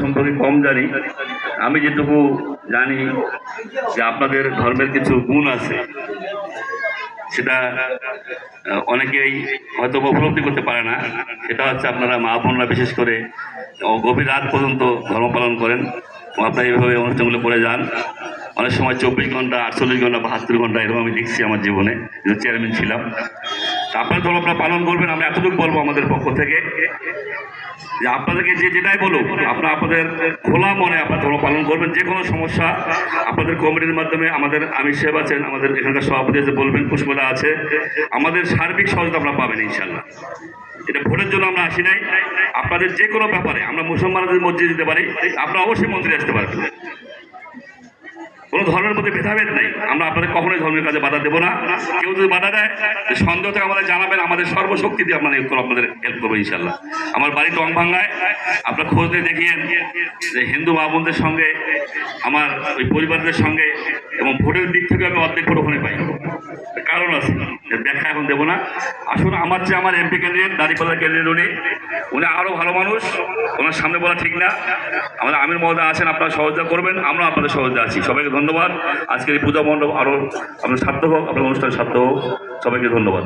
সম্পর্কে কম জানি। আমি যেটুকু জানি যে আপনাদের ধর্মের কিছু গুণ আছে, সেটা অনেকেই হয়তো উপলব্ধি করতে পারে না। সেটা হচ্ছে আপনারা মা বোনরা বিশেষ করে গভীর রাত পর্যন্ত ধর্ম পালন করেন। আপনারা এইভাবে অনুষ্ঠানগুলো করে যান। অনেক সময় চব্বিশ ঘণ্টা, আটচল্লিশ ঘণ্টা, বাহাত্তর ঘণ্টা এরকম আমি দেখছি আমার জীবনে। চেয়ারম্যান ছিলাম। আপনারা ধর্ম আপনারা পালন করবেন, আমরা এতটুকু বলব আমাদের পক্ষ থেকে। যে আপনাদেরকে যে যেটাই বলুক, আপনারা আপনাদের খোলা মনে আপনার ধর্ম পালন করবেন, যে কোনো সমস্যা আপনাদের কমিটির মাধ্যমে আমাদের আমি সেব আছেন, আমাদের এখানকার সভাপতি আছে, বলবেন পুষ্পদা আছে। আমাদের সার্বিক সহযোগিতা আপনারা পাবেন ইনশাল্লাহ। এটা ভোটের জন্য আমরা আসি নাই। আপনাদের যে কোনো ব্যাপারে, আমরা মুসলমানদের মসজিদ দিতে পারি, আপনারা অবশ্যই মন্দিরে আসতে পারবেন। ধর্মের মধ্যে ভেদাভেদ নেই। আমরা আপনাদের কখনোই ধর্মের কাজে বাধা দেবো না। কেউ যদি বাধা দেয় সন্দেহ থেকে আমাদের জানাবেন, আমাদের সর্বশক্তি দিয়ে আপনাদের হেল্প আপনাদের হেল্প করব ইনশাল্লাহ আমার বাড়ি টং ভাঙ্গায়। আপনার খোঁজ দিয়ে দেখিয়েন যে হিন্দু মা বোনদের সঙ্গে, আমার ওই পরিবারদের সঙ্গে এবং ভোটের দিক থেকে আমি অর্ধেক ভোট ওখানে পাই। কারণ আছে ব্যাখ্যা এখন দেবো না। আসুন, আমার যে আমার এমপি ক্যান্ডিডেট দাঁড়িপাল্লার ক্যান্ডিডেট উনি উনি আরও ভালো মানুষ, ওনার সামনে বলা ঠিক না। আমাদের আমির মহোদয় আছেন, আপনারা সহযোগিতা করবেন আমরা আপনাদের সহযোগিতা আছি। সবাইকে ধন্যবাদ। আজকের এই পূজা মণ্ডপ আরও আপনার সার্থক হোক আপনার অনুষ্ঠান সার্থক হোক। সবাইকে ধন্যবাদ।